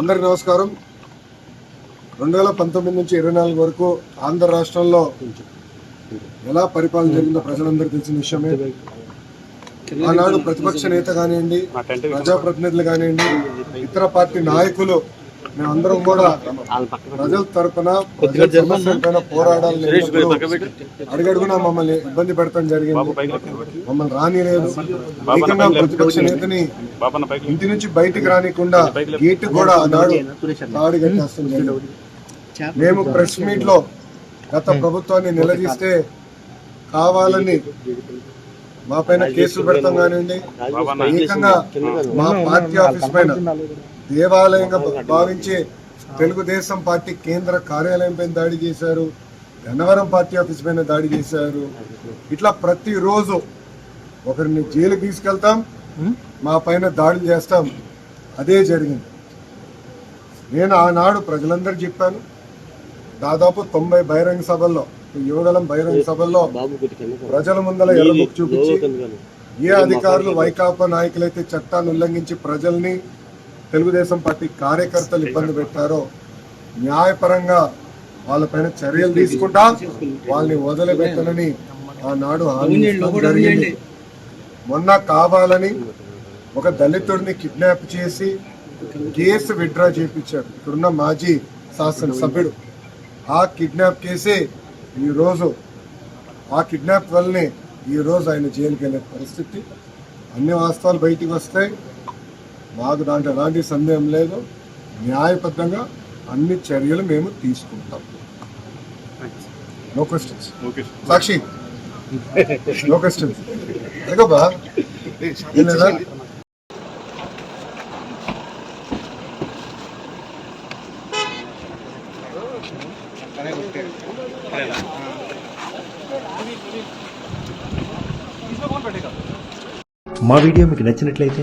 అందరికి నమస్కారం. రెండు వేల పంతొమ్మిది నుంచి ఇరవై నాలుగు వరకు ఆంధ్ర రాష్ట్రంలో ఎలా పరిపాలన జరిగిందో ప్రజలందరికీ తెలిసిన విషయమే. ఆనాడు ప్రతిపక్ష నేత కానివ్వండి ప్రజాప్రతినిధులు కానివ్వండి ఇతర పార్టీ నాయకులు మేమందరం కూడా ప్రజల పైన పోరాడాలని అడుగడుగునా మమ్మల్ని ఇబ్బంది పెడతాం జరిగింది. మమ్మల్ని రానిలేదు. ఏకంగా ప్రతిపక్ష నేతని ఇంటి నుంచి బయటికి రానికుండా గేట్ కూడా ఆనాడు తాడి కట్టేస్తాం జరిగింది. మేము ప్రెస్ మీట్లో గత ప్రభుత్వాన్ని నిలదీస్తే కావాలని మా పైన కేసులు పెడతాం కానివ్వండి ఏకంగా మా పార్టీ ఆఫీస్ పైన దేవాలయంగా భావించి తెలుగుదేశం పార్టీ కేంద్ర కార్యాలయం పైన దాడి చేశారు గన్నవరం పార్టీ ఆఫీస్ పైన దాడి చేశారు. ఇట్లా ప్రతిరోజు ఒకరిని జైలుకి తీసుకెళ్తాం మా పైన దాడులు చేస్తాం. అదే జరిగింది. నేను ఆనాడు ప్రజలందరికీ చెప్పాను దాదాపు తొంభై బహిరంగ సభల్లో యువగలం బహిరంగ సభల్లో ప్రజల ముందల ఎల్లబుక్ చూపించి ఏ అధికారులు వైకాపా నాయకులైతే చట్టాన్ని ఉల్లంఘించి ప్రజల్ని తెలుగుదేశం పార్టీ కార్యకర్తలు ఇబ్బంది పెట్టారో న్యాయపరంగా వాళ్ళపైన చర్యలు తీసుకుంటా వాళ్ళని వదిలిపెట్టనని ఆనాడు జరిగింది. మొన్న కావాలని ఒక దళితుడిని కిడ్నాప్ చేసి కేసు విత్డ్రా చేయించారు ఇక్కడున్న మాజీ శాసనసభ్యుడు. ఆ కిడ్నాప్ కేసే ఈరోజు ఆ కిడ్నాప్ వల్లనే ఈరోజు ఆయన జైలుకి వెళ్ళే పరిస్థితి. అన్ని వాస్తవాలు బయటికి వస్తాయి. మాకు దాంట్లో ఎలాంటి సందేహం లేదు. న్యాయబద్ధంగా అన్ని చర్యలు మేము తీసుకుంటాం. No questions Sakshi. No questions లేదా మా వీడియో మీకు నచ్చినట్లయితే